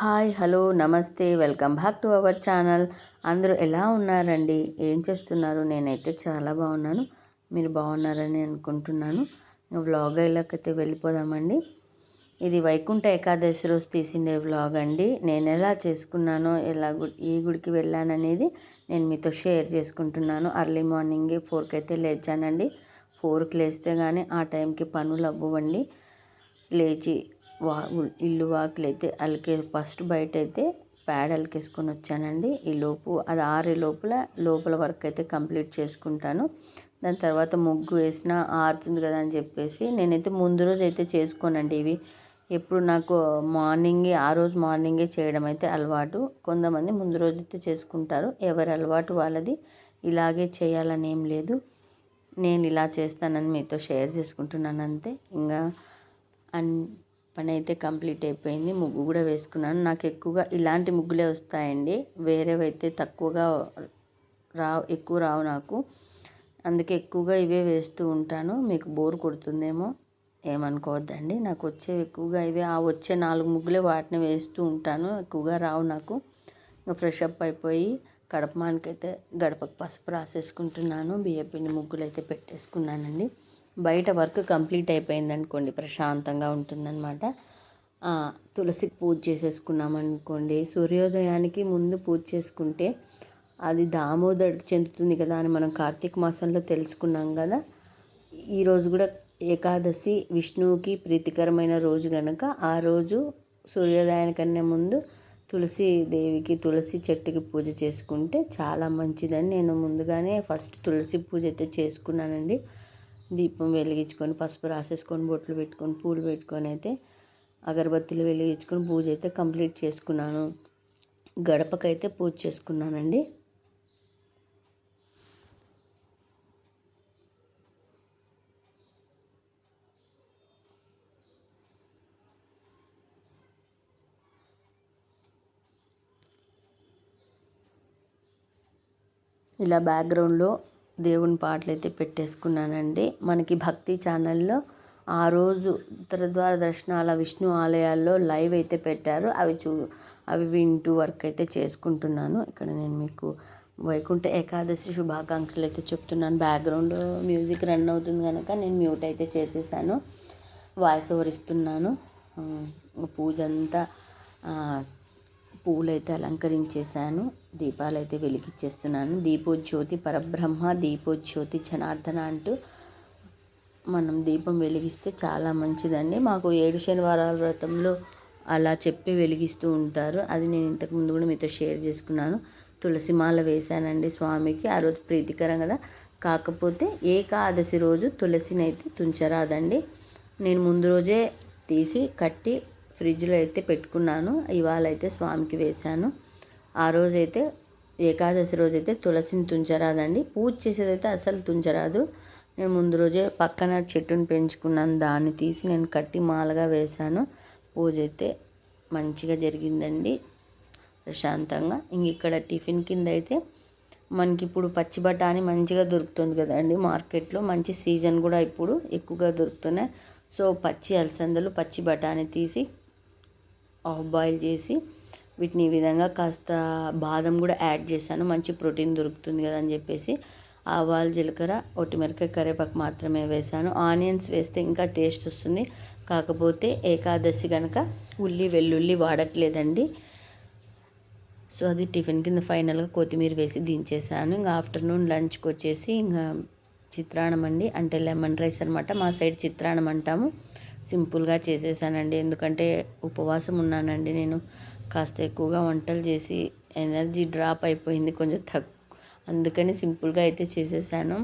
Hi hello నమస్తే welcome back to our channel. అందరూ ఎలా ఉన్నారండి? ఏం చేస్తున్నారు? నేనైతే చాలా బాగున్నాను. మీరు బాగున్నారని అనుకుంటున్నాను. వ్లాగ్ అయితే వెళ్ళిపోదామండి. ఇది వైకుంఠ ఏకాదశి రోజు తీసిండే వ్లాగ్ అండి. నేను ఎలా చేసుకున్నానో ఎలా ఈ గుడికి వెళ్ళాననేది నేను మీతో షేర్ చేసుకుంటున్నాను. అర్లీ మార్నింగ్ ఫోర్కి అయితే లేచానండి. ఫోర్కి లేస్తే కానీ ఆ టైంకి పనులు అవ్వండి లేచి వా ఇల్లు వాకిలైతే అయితే అలికే ఫస్ట్ బయట అయితే ప్యాడ్ అలికేసుకొని వచ్చానండి. ఈ లోపు అది ఆరే లోపల లోపల వర్క్ అయితే కంప్లీట్ చేసుకుంటాను. దాని తర్వాత ముగ్గు వేసిన ఆరుతుంది కదా అని చెప్పేసి నేనైతే ముందు రోజు అయితే చేసుకోనండి ఇవి. ఎప్పుడు నాకు మార్నింగే ఆ రోజు మార్నింగే చేయడం అయితే అలవాటు. కొంతమంది ముందు రోజు అయితే చేసుకుంటారు. ఎవరి అలవాటు వాళ్ళది. ఇలాగే చేయాలని ఏం లేదు. నేను ఇలా చేస్తానని మీతో షేర్ చేసుకుంటున్నాను అంతే. ఇంకా అన్ పని అయితే కంప్లీట్ అయిపోయింది. ముగ్గు కూడా వేసుకున్నాను. నాకు ఎక్కువగా ఇలాంటి ముగ్గులే వస్తాయండి. వేరేవైతే తక్కువగా రా ఎక్కువ రావు నాకు. అందుకే ఎక్కువగా ఇవే వేస్తూ ఉంటాను. మీకు బోర్ కొడుతుందేమో ఏమనుకోవద్దండి. నాకు వచ్చేవి ఎక్కువగా ఇవే. ఆ వచ్చే నాలుగు ముగ్గులే వాటిని వేస్తూ ఉంటాను. ఎక్కువగా రావు నాకు. ఇంకా ఫ్రెష్ అప్ అయిపోయి గడపమానికైతే గడపకు పసుపు రాసేసుకుంటున్నాను. బియ్యపిండి ముగ్గులు అయితే పెట్టేసుకున్నానండి. బయట వర్క్ కంప్లీట్ అయిపోయింది అనుకోండి ప్రశాంతంగా ఉంటుందన్నమాట. తులసికి పూజ చేసేసుకున్నాం అనుకోండి సూర్యోదయానికి ముందు పూజ చేసుకుంటే అది దామోదరికి చెందుతుంది కదా అని మనం కార్తీక మాసంలో తెలుసుకున్నాం కదా. ఈరోజు కూడా ఏకాదశి విష్ణువుకి ప్రీతికరమైన రోజు కనుక ఆ రోజు సూర్యోదయానికన్నా ముందు తులసి దేవికి తులసి చెట్టుకి పూజ చేసుకుంటే చాలా మంచిదని నేను ముందుగానే ఫస్ట్ తులసి పూజ అయితే చేసుకున్నానండి. దీపం వెలిగించుకొని పసుపు రాసేసుకొని బొట్లు పెట్టుకొని పూలు పెట్టుకొని అయితే అగరబత్తిలు వెలిగించుకొని పూజ అయితే కంప్లీట్ చేసుకున్నాను. గడపకైతే పూజ చేసుకున్నానండి. ఇలా బ్యాక్గ్రౌండ్లో దేవుని పాటలు అయితే పెట్టేసుకున్నానండి. మనకి భక్తి ఛానల్లో ఆ రోజు ఉత్తరద్వార దర్శనాల విష్ణు ఆలయాల్లో లైవ్ అయితే పెట్టారు. అవి చూ అవి వింటూ వర్క్ అయితే చేసుకుంటున్నాను. ఇక్కడ నేను మీకు వైకుంఠ ఏకాదశి శుభాకాంక్షలు అయితే చెప్తున్నాను. బ్యాక్గ్రౌండ్ మ్యూజిక్ రన్ అవుతుంది కనుక నేను మ్యూట్ అయితే చేసేసాను. వాయిస్ ఓవర్ ఇస్తున్నాను. పూజ అంతా పూలైతే అలంకరించేశాను దీపాలైతే వెలిగించేస్తున్నాను దీపోజ్యోతి పరబ్రహ్మ దీపోజ్యోతి జనార్దన అంటూ మనం దీపం వెలిగిస్తే చాలా మంచిదండి. మాకు ఏడు శనివారాల వ్రతంలో అలా చెప్పి వెలిగిస్తూ ఉంటారు. అది నేను ఇంతకుముందు కూడా మీతో షేర్ చేసుకున్నాను. తులసి మాల వేశానండి స్వామికి. ఆ రోజు ప్రీతికరం కదా. కాకపోతే ఏకాదశి రోజు తులసిని అయితే తుంచరాదండి. నేను ముందు రోజే తీసి కట్టి ఫ్రిడ్జ్లో అయితే పెట్టుకున్నాను. ఇవాళ అయితే స్వామికి వేశాను. ఆ రోజైతే ఏకాదశి రోజైతే తులసిని తుంచరాదండి పూజ చేసేదైతే అసలు తుంచరాదు నేను ముందు రోజే పక్కన చెట్టుని పెంచుకున్నాను. దాన్ని తీసి నేను కట్టి మాలగా వేశాను. పూజ అయితే మంచిగా జరిగిందండి. ప్రశాంతంగా. ఇంక ఇక్కడ టిఫిన్ కింద అయితే మనకి ఇప్పుడు పచ్చి బఠానీ మంచిగా దొరుకుతుంది కదండి మార్కెట్లో. మంచి సీజన్ కూడా ఇప్పుడు ఎక్కువగా దొరుకుతున్నాయి. సో పచ్చి అలసందలు పచ్చి బఠానీ తీసి హాఫ్ బాయిల్ చేసి వీటిని ఈ విధంగా కాస్త బాదం కూడా యాడ్ చేశాను. మంచి ప్రోటీన్ దొరుకుతుంది కదా అని చెప్పేసి ఆవాలు జీలకర్ర ఒట్టిమిరకాయ కరివేపాకు మాత్రమే వేశాను. ఆనియన్స్ వేస్తే ఇంకా టేస్ట్ వస్తుంది. కాకపోతే ఏకాదశి కనుక ఉల్లి వెల్లుల్లి వాడట్లేదండి. సో అది టిఫిన్ కింద ఫైనల్గా కొత్తిమీర వేసి దించేసాను ఇంకా ఆఫ్టర్నూన్ లంచ్కి వచ్చేసి ఇంకా చిత్రాన్నం అండి. అంటే లెమన్ రైస్ అనమాట మా సైడ్ చిత్రాన్నం అంటాము. సింపుల్గా చేసేసానండి. ఎందుకంటే ఉపవాసం ఉన్నానండి నేను. కాస్త ఎక్కువగా వంటలు చేసి ఎనర్జీ డ్రాప్ అయిపోయింది కొంచెం తక్కువ అందుకని సింపుల్గా అయితే చేసేసాను.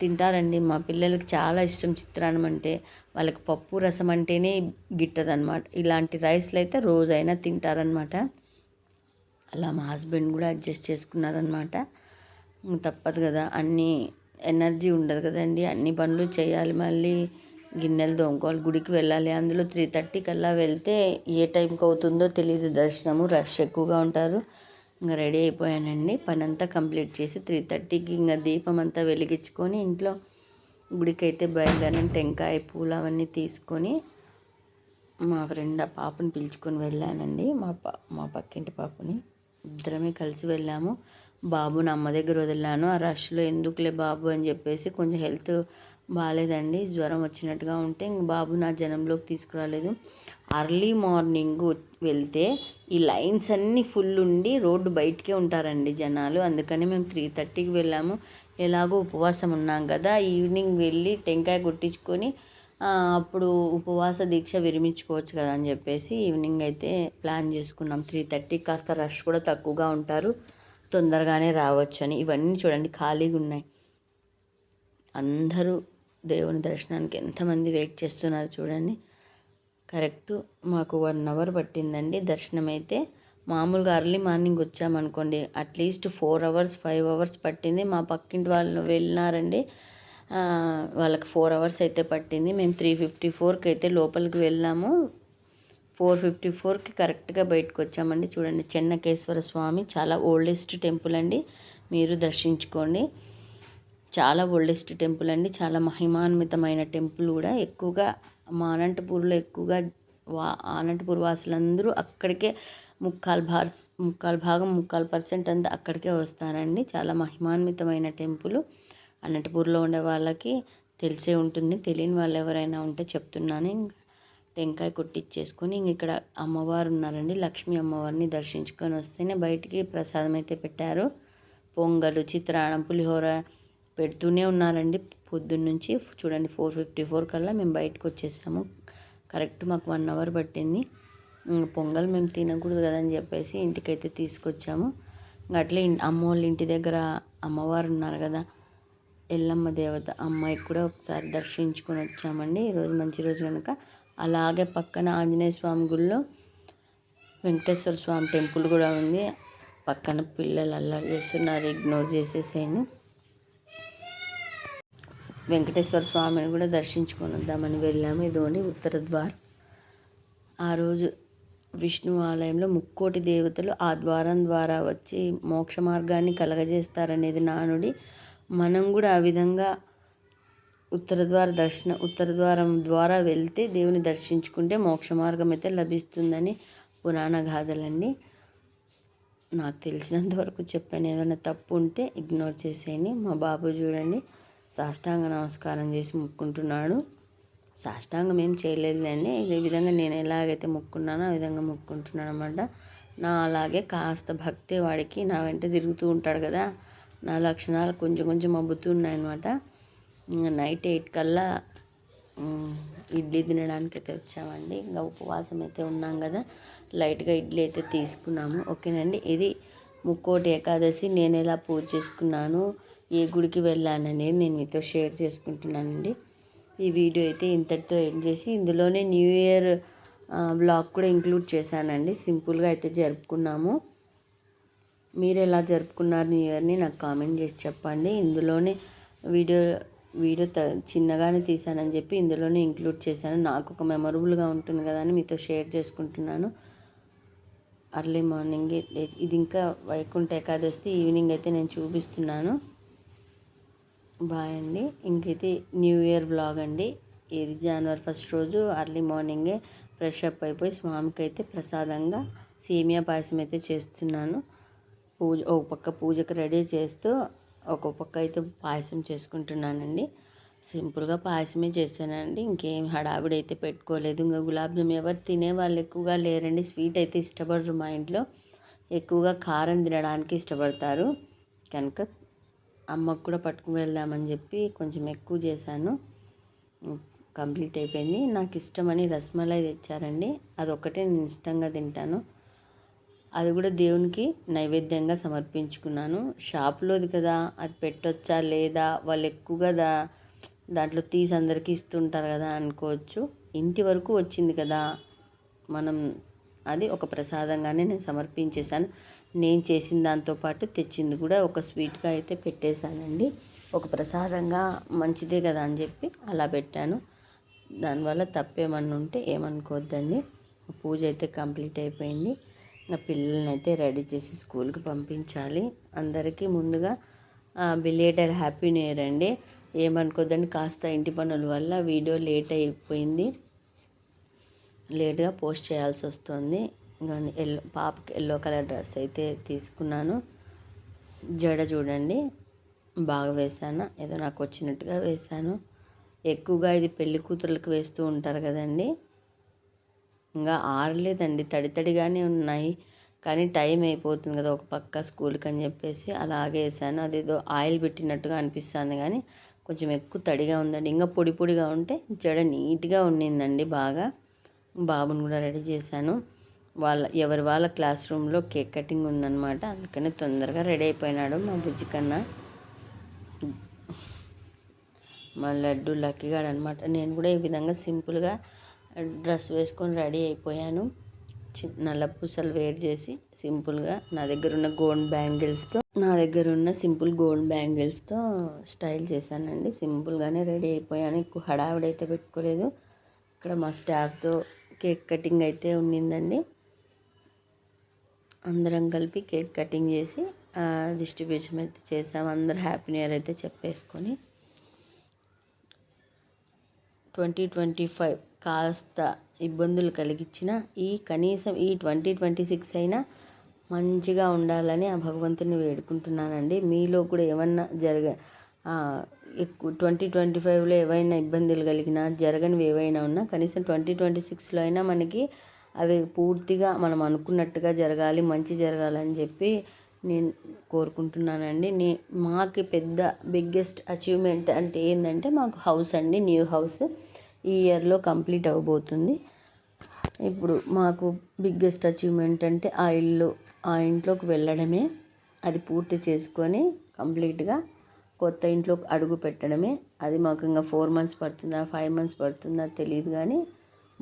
తింటారండి. మా పిల్లలకి చాలా ఇష్టం చిత్రాన్నం అంటే. వాళ్ళకి పప్పు రసం అంటేనే గిట్టదనమాట ఇలాంటి రైస్లు అయితే రోజైనా తింటారనమాట అలా మా హస్బెండ్ కూడా అడ్జస్ట్ చేసుకున్నారనమాట తప్పదు కదా. అన్నీ ఎనర్జీ ఉండదు కదండి. అన్ని పనులు చేయాలి మళ్ళీ. గిన్నెలు తోముకోవాలి గుడికి వెళ్ళాలి. అందులో త్రీ థర్టీ కల్లా వెళ్తే ఏ టైంకి అవుతుందో తెలియదు దర్శనము రష్ ఎక్కువగా ఉంటారు. ఇంకా రెడీ అయిపోయానండి. పని అంతా కంప్లీట్ చేసి త్రీ థర్టీకి ఇంకా దీపం అంతా వెలిగించుకొని ఇంట్లో గుడికి అయితే బయలుదేరిన. టెంకాయ పూలు అవన్నీ తీసుకొని మా ఫ్రెండ్ ఆ పాపని పిలుచుకొని వెళ్ళానండి. మా పా మా పక్కింటి పాపని ఇద్దరమే కలిసి వెళ్ళాము. బాబుని అమ్మ దగ్గర వదిలాను. ఆ రష్లో ఎందుకులే బాబు అని చెప్పేసి కొంచెం హెల్త్ బాగాలేదండి జ్వరం వచ్చినట్టుగా ఉంటే ఇంక బాబు నా జనంలోకి తీసుకురాలేదు. అర్లీ మార్నింగ్ వెళ్తే ఈ లైన్స్ అన్నీ ఫుల్ ఉండి రోడ్డు బయటకే ఉంటారండి జనాలు. అందుకని మేము త్రీ థర్టీకి వెళ్ళాము. ఎలాగో ఉపవాసం ఉన్నాం కదా. ఈవినింగ్ వెళ్ళి టెంకాయ కొట్టించుకొని అప్పుడు ఉపవాస దీక్ష విరమించుకోవచ్చు కదా అని చెప్పేసి ఈవినింగ్ అయితే ప్లాన్ చేసుకున్నాం. త్రీ థర్టీకి కాస్త రష్ కూడా తక్కువగా ఉంటారు. తొందరగానే రావచ్చు అని ఇవన్నీ చూడండి ఖాళీగా ఉన్నాయి అందరూ దేవుని దర్శనానికి ఎంతమంది వెయిట్ చేస్తున్నారు చూడండి. కరెక్ట్ మాకు వన్ అవర్ పట్టిందండి దర్శనం అయితే మామూలుగా early morning వచ్చామనుకోండి at least four hours five hours పట్టింది. మా పక్కింటి వాళ్ళు వెళ్ళినారండి. వాళ్ళకి ఫోర్ అవర్స్ అయితే పట్టింది. మేము త్రీ ఫిఫ్టీ ఫోర్కి అయితే లోపలికి వెళ్ళాము. ఫోర్ ఫిఫ్టీ ఫోర్కి కరెక్ట్గా బయటకు వచ్చామండి. చూడండి చెన్నకేశ్వర స్వామి చాలా ఓల్డెస్ట్ టెంపుల్ అండి. మీరు దర్శించుకోండి. చాలా ఓల్డెస్ట్ టెంపుల్ అండి. చాలా మహిమాన్వితమైన టెంపుల్ కూడా. ఎక్కువగా మా అనంతపూర్లో ఎక్కువగా వా అనంతపూర్ వాసులందరూ అక్కడికే ముక్కాలు భార్ ముక్కాలు భాగం ముక్కాలు పర్సెంట్ అంతా అక్కడికే వస్తారండి. చాలా మహిమాన్వితమైన టెంపుల్ అనంతపూర్లో ఉండే వాళ్ళకి తెలిసే ఉంటుంది. తెలియని వాళ్ళు ఎవరైనా ఉంటే చెప్తున్నాను. టెంకాయ కొట్టించేసుకొని ఇంక ఇక్కడ అమ్మవారు ఉన్నారండి. లక్ష్మీ అమ్మవారిని దర్శించుకొని వస్తేనే బయటికి ప్రసాదం అయితే పెట్టారు. పొంగలు చిత్రాన్నం పులిహోర పెడుతూనే ఉన్నారండి. పొద్దున్న నుంచి చూడండి ఫోర్ ఫిఫ్టీ ఫోర్ కల్లా మేము బయటకు వచ్చేసాము. కరెక్ట్ మాకు వన్ అవర్ పట్టింది. పొంగల్ మేము తినకూడదు కదని చెప్పేసి ఇంటికైతే తీసుకొచ్చాము. అట్లే అమ్మ వాళ్ళ ఇంటి దగ్గర అమ్మవారు ఉన్నారు కదా ఎల్లమ్మ దేవత అమ్మాయి కూడా ఒకసారి దర్శించుకొని వచ్చామండి. ఈరోజు మంచి రోజు కనుక అలాగే పక్కన ఆంజనేయ స్వామి గుడిలో వెంకటేశ్వర స్వామి టెంపుల్ కూడా ఉంది. పక్కన పిల్లలు అల్లరి చేస్తున్నారు ఇగ్నోర్ చేసేసేయండి. వెంకటేశ్వర స్వామిని కూడా దర్శించుకొని వద్దామని వెళ్ళాము. ఇదోని ఉత్తర ద్వారం. ఆ రోజు విష్ణు ఆలయంలో ముక్కోటి దేవతలు ఆ ద్వారం ద్వారా వచ్చి మోక్ష మార్గాన్ని కలగజేస్తారనేది నానుడి మనం కూడా ఆ విధంగా ఉత్తర ద్వార దర్శన ఉత్తర ద్వారం ద్వారా వెళ్తే దేవుని దర్శించుకుంటే మోక్ష మార్గం అయితే లభిస్తుందని పురాణ గాథలండి నాకు తెలిసినంత వరకు చెప్పాను. ఏదైనా తప్పు ఉంటే ఇగ్నోర్ చేసేయండి. మా బాబు చూడండి. సాష్టాంగ నమస్కారం చేసి ముక్కుంటున్నాడు. సాష్టాంగం ఏం చేయలేదులేండి ఈ విధంగా నేను ఎలాగైతే ముక్కున్నానో ఆ విధంగా ముక్కుంటున్నాను అనమాట నా అలాగే కాస్త భక్తి వాడికి నా వెంట తిరుగుతూ ఉంటాడు కదా. నా లక్షణాలు కొంచెం కొంచెం ఉన్నాయన్నమాట. నైట్ ఎయిట్ కల్లా ఇడ్లీ తినడానికి అయితే వచ్చామండి. ఇంకా ఉపవాసం అయితే ఉన్నాం కదా. లైట్గా ఇడ్లీ అయితే తీసుకున్నాము. ఓకేనండి. ఇది ముక్కోటి ఏకాదశి. నేను ఎలా పూజ చేసుకున్నాను? ఏ గుడికి వెళ్ళాననేది నేను మీతో షేర్ చేసుకుంటున్నానండి. ఈ వీడియో అయితే ఇంతటితో ఎండ్ చేసి ఇందులోనే న్యూ ఇయర్ బ్లాగ్ కూడా ఇంక్లూడ్ చేశానండి. సింపుల్గా అయితే జరుపుకున్నాము. మీరు ఎలా జరుపుకున్నారు న్యూ ఇయర్ని నాకు కామెంట్ చేసి చెప్పండి. ఇందులోనే వీడియో వీడియో త చిన్నగానే తీసానని చెప్పి ఇందులోనే ఇంక్లూడ్ చేశాను. నాకు ఒక మెమొరబుల్గా ఉంటుంది కదా అని మీతో షేర్ చేసుకుంటున్నాను. అర్లీ మార్నింగ్ ఇది ఇంకా వైకుంఠ ఏకాదశి ఈవినింగ్ అయితే నేను చూపిస్తున్నాను. బాయ్ అండి. ఇంకైతే న్యూ ఇయర్ వ్లాగ్ అండి. ఇది జనవరి ఫస్ట్ రోజు అర్లీ మార్నింగే ఫ్రెష్ అప్ అయిపోయి స్వామికి అయితే ప్రసాదంగా సేమియా పాయసం అయితే చేస్తున్నాను. పూజ ఒక పక్క పూజకు రెడీ చేస్తూ ఒక పక్క అయితే పాయసం చేసుకుంటున్నానండి. సింపుల్గా పాయసమే చేశానండి. ఇంకేం హడావిడి అయితే పెట్టుకోలేదు. ఇంకా గులాబ్ జామ్ ఎవరు తినే వాళ్ళు ఎక్కువగా లేరండి. స్వీట్ అయితే ఇష్టపడరు మా ఇంట్లో. ఎక్కువగా కారం తినడానికి ఇష్టపడతారు. కనుక అమ్మకు కూడా పట్టుకుని వెళ్దామని చెప్పి కొంచెం ఎక్కువ చేశాను. కంప్లీట్ అయిపోయింది. నాకు ఇష్టమని రసమలై తెచ్చారండి. అదొక్కటే నేను ఇష్టంగా తింటాను. అది కూడా దేవునికి నైవేద్యంగా సమర్పించుకున్నాను. షాప్లోది కదా అది పెట్టొచ్చా లేదా వాళ్ళు ఎక్కువగా దా దాంట్లో తీసి అందరికీ ఇస్తుంటారు కదా అనుకోవచ్చు. ఇంటి వరకు వచ్చింది కదా మనం అది ఒక ప్రసాదంగానే నేను సమర్పించేశాను. నేను చేసిన దాంతోపాటు తెచ్చింది కూడా ఒక స్వీట్గా అయితే పెట్టేశానండి. ఒక ప్రసాదంగా మంచిదే కదా అని చెప్పి అలా పెట్టాను. దానివల్ల తప్పేమన్నా ఉంటే ఏమనుకోవద్దండి. పూజ అయితే కంప్లీట్ అయిపోయింది. నా పిల్లల్ని అయితే రెడీ చేసి స్కూల్కి పంపించాలి. అందరికీ ముందుగా బిలేటర్ హ్యాపీ న్యూ ఇయర్ అండి. ఏమనుకోద్దండి కాస్త ఇంటి పనుల వల్ల వీడియో లేట్ అయిపోయింది. లేట్గా పోస్ట్ చేయాల్సి వస్తుంది. ఇంకా ఎల్లో పాపకి ఎల్లో కలర్ డ్రెస్ అయితే తీసుకున్నాను. జడ చూడండి బాగా వేసాను ఏదో నాకు వచ్చినట్టుగా వేశాను. ఎక్కువగా ఇది పెళ్ళి కూతుర్లకు వేస్తూ ఉంటారు కదండి. ఇంకా ఆరలేదండి తడి తడిగానే ఉన్నాయి. కానీ టైం అయిపోతుంది కదా ఒక పక్క స్కూల్కి అని చెప్పేసి అలాగే వేసాను అదేదో ఆయిల్ పెట్టినట్టుగా అనిపిస్తుంది కానీ కొంచెం ఎక్కువ తడిగా ఉందండి. ఇంకా పొడి పొడిగా ఉంటే జడ నీట్గా ఉండిందండి బాగా. బాబుని కూడా రెడీ చేశాను. వాళ్ళ ఎవరి వాళ్ళ క్లాస్ రూమ్లో కేక్ కటింగ్ ఉందన్నమాట. అందుకని తొందరగా రెడీ అయిపోయినాడు మా బుజ్జి కన్నా. మా లడ్డు లక్కీగాడు అనమాట నేను కూడా ఈ విధంగా సింపుల్గా డ్రెస్ వేసుకొని రెడీ అయిపోయాను. చి- నల్ల పూసలు వేర్ చేసి సింపుల్గా నా దగ్గర ఉన్న గోల్డ్ బ్యాంగిల్స్తో నా దగ్గర ఉన్న సింపుల్ గోల్డ్ బ్యాంగిల్స్తో స్టైల్ చేశానండి. సింపుల్గానే రెడీ అయిపోయాను. ఎక్కువ హడావిడైతే పెట్టుకోలేదు. ఇక్కడ మా స్టాఫ్తో కేక్ కటింగ్ అయితే ఉండిందండి. అందరం కలిపి కేక్ కటింగ్ చేసి డిస్ట్రిబ్యూషన్ అయితే చేసాము అందరు హ్యాపీ న్యూ ఇయర్ అయితే చెప్పేసుకొని. ట్వంటీ ట్వంటీ ఫైవ్ కాస్త ఇబ్బందులు కలిగించిన ఈ కనీసం ఈ ట్వంటీ ట్వంటీ సిక్స్ అయినా మంచిగా ఉండాలని ఆ భగవంతుని వేడుకుంటున్నానండి. మీలో కూడా ఏమన్నా జరగ ఎక్కువ ట్వంటీ ట్వంటీ ఫైవ్లో ఏవైనా ఇబ్బందులు కలిగినా జరగనివి ఏవైనా ఉన్నా కనీసం ట్వంటీ ట్వంటీ సిక్స్లో అయినా మనకి అవి పూర్తిగా మనం అనుకున్నట్టుగా జరగాలి మంచి జరగాలని చెప్పి నేను కోరుకుంటున్నానండి. నే మాకు పెద్ద బిగ్గెస్ట్ అచీవ్మెంట్ అంటే ఏంటంటే మాకు హౌస్ అండి. న్యూ హౌస్ ఈ ఇయర్లో కంప్లీట్ అవ్వబోతుంది ఇప్పుడు మాకు బిగ్గెస్ట్ అచీవ్మెంట్ అంటే ఆ ఇల్లు ఆ ఇంట్లోకి వెళ్ళడమే. అది పూర్తి చేసుకొని కంప్లీట్గా కొత్త ఇంట్లోకి అడుగు పెట్టడమే. అది మాకు ఇంకా ఫోర్ మంత్స్ పడుతుందా ఫైవ్ మంత్స్ పడుతుందా తెలియదు కానీ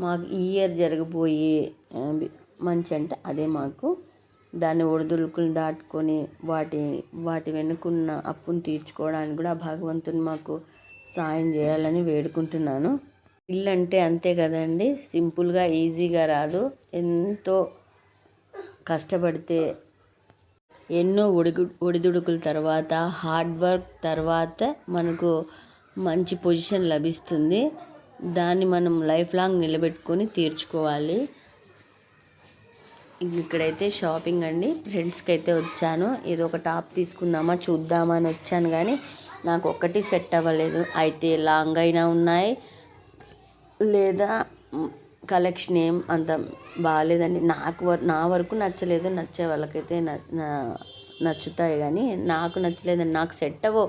మాకు ఈ ఇయర్ జరగబోయే మంచి అంటే అదే మాకు. దాన్ని ఒడిదుడుకులు దాటుకొని వాటి వాటి వెనుకున్న అప్పును తీర్చుకోవడానికి కూడా ఆ భగవంతుని మాకు సాయం చేయాలని వేడుకుంటున్నాను. ఇల్లు అంటే అంతే కదండి. సింపుల్గా ఈజీగా రాదు. ఎంతో కష్టపడితే ఎన్నో ఒడిగు ఒడిదుడుకుల తర్వాత హార్డ్ వర్క్ తర్వాత మనకు మంచి పొజిషన్ లభిస్తుంది. దాన్ని మనం లైఫ్ లాంగ్ నిలబెట్టుకొని తీర్చుకోవాలి. ఇక్కడైతే షాపింగ్ అండి. ఫ్రెండ్స్కి అయితే వచ్చాను. ఏదో ఒక టాప్ తీసుకుందామా చూద్దామా అని వచ్చాను కానీ నాకు ఒక్కటి సెట్ అవ్వలేదు. అయితే లాంగ్ అయినా ఉన్నాయి. లేదా కలెక్షన్ ఏం అంత బాగాలేదండి. నాకు నా వరకు నచ్చలేదు. నచ్చే వాళ్ళకైతే నచ్చుతాయి కానీ నాకు నచ్చలేదండి. నాకు సెట్ అవ్వ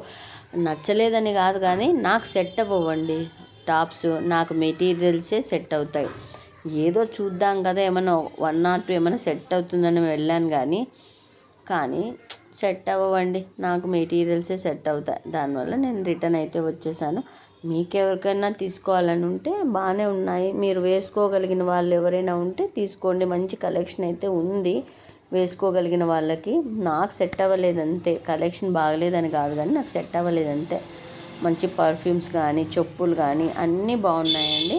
నచ్చలేదని కాదు కానీ నాకు సెట్ అవ్వండి టాప్స్ నాకు మెటీరియల్సే సెట్ అవుతాయి. ఏదో చూద్దాం కదా ఏమైనా వన్ నాట్ టూ ఏమైనా సెట్ అవుతుందని వెళ్ళాను కానీ కానీ సెట్ అవ్వండి నాకు మెటీరియల్సే సెట్ అవుతాయి. దానివల్ల నేను రిటర్న్ అయితే వచ్చేసాను. మీకు ఎవరికైనా తీసుకోవాలని ఉంటే బాగానే ఉన్నాయి. మీరు వేసుకోగలిగిన వాళ్ళు ఎవరైనా ఉంటే తీసుకోండి. మంచి కలెక్షన్ అయితే ఉంది. వేసుకోగలిగిన వాళ్ళకి నాకు సెట్ అవ్వలేదు అంతే. కలెక్షన్ బాగలేదని కాదు కానీ నాకు సెట్ అవ్వలేదు అంతే. మంచి పర్ఫ్యూమ్స్ కానీ చెప్పులు కానీ అన్నీ బాగున్నాయండి.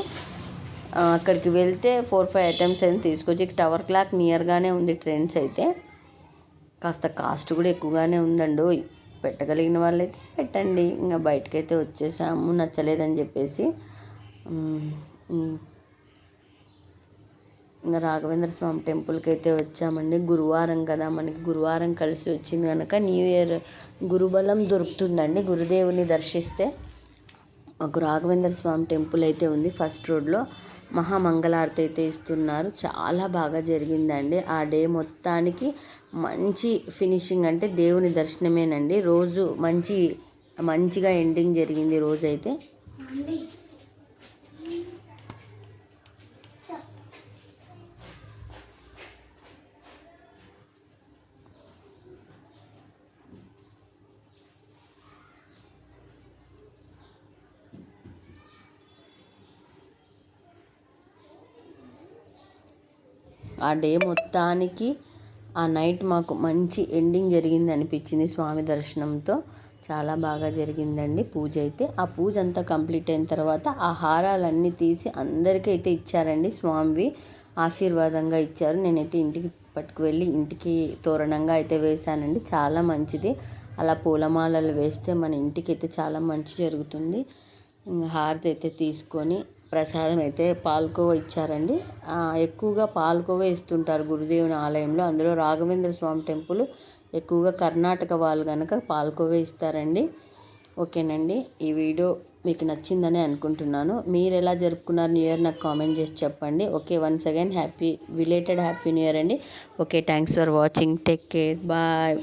అక్కడికి వెళ్తే ఫోర్ ఫైవ్ ఐటమ్స్ అయితే తీసుకొచ్చి టవర్ క్లాక్ నియర్గానే ఉంది ట్రెండ్స్ అయితే. కాస్త కాస్ట్ కూడా ఎక్కువగానే ఉందండి. పెట్టగలిగిన వాళ్ళైతే పెట్టండి. ఇంకా బయటకైతే వచ్చేసాము నచ్చలేదని చెప్పేసి. ఇంకా రాఘవేంద్ర స్వామి టెంపుల్కి అయితే వచ్చామండి. గురువారం కదా మనకి గురువారం కలిసి వచ్చింది కనుక న్యూ ఇయర్ గురుబలం దొరుకుతుందండి. గురుదేవుని దర్శిస్తే మాకు రాఘవేంద్ర స్వామి టెంపుల్ అయితే ఉంది. ఫస్ట్ రోడ్లో మహామంగళారతి అయితే ఇస్తున్నారు. చాలా బాగా జరిగిందండి. ఆ డే మొత్తానికి మంచి ఫినిషింగ్ అంటే దేవుని దర్శనమేనండి. రోజు మంచి మంచిగా ఎండింగ్ జరిగింది రోజైతే. ఆ డే మొత్తానికి ఆ నైట్ మాకు మంచి ఎండింగ్ జరిగింది అనిపించింది స్వామి దర్శనంతో. చాలా బాగా జరిగిందండి పూజ అయితే. ఆ పూజ అంతా కంప్లీట్ అయిన తర్వాత ఆ హారాలన్నీ తీసి అందరికీ అయితే ఇచ్చారండి స్వామివి. ఆశీర్వాదంగా ఇచ్చారు. నేనైతే ఇంటికి పట్టుకు వెళ్ళి ఇంటికి తోరణంగా అయితే వేశానండి. చాలా మంచిది. అలా పూలమాలలు వేస్తే మన ఇంటికి అయితే చాలా మంచి జరుగుతుంది. హారతి అయితే తీసుకొని ప్రసాదం అయితే పాల్కోవా ఇచ్చారండి. ఎక్కువగా పాల్కోవ ఇస్తుంటారు గురుదేవుని ఆలయంలో. అందులో రాఘవేంద్ర స్వామి టెంపుల్ ఎక్కువగా కర్ణాటక వాళ్ళు కనుక పాల్కోవా ఇస్తారండి. ఓకేనండి. ఈ వీడియో మీకు నచ్చిందని అనుకుంటున్నాను. మీరు ఎలా జరుపుకున్నారు న్యూ ఇయర్ నాకు కామెంట్ చేసి చెప్పండి. Okay once again happy belated happy new year అండి. Okay thanks for watching. Take care. Bye.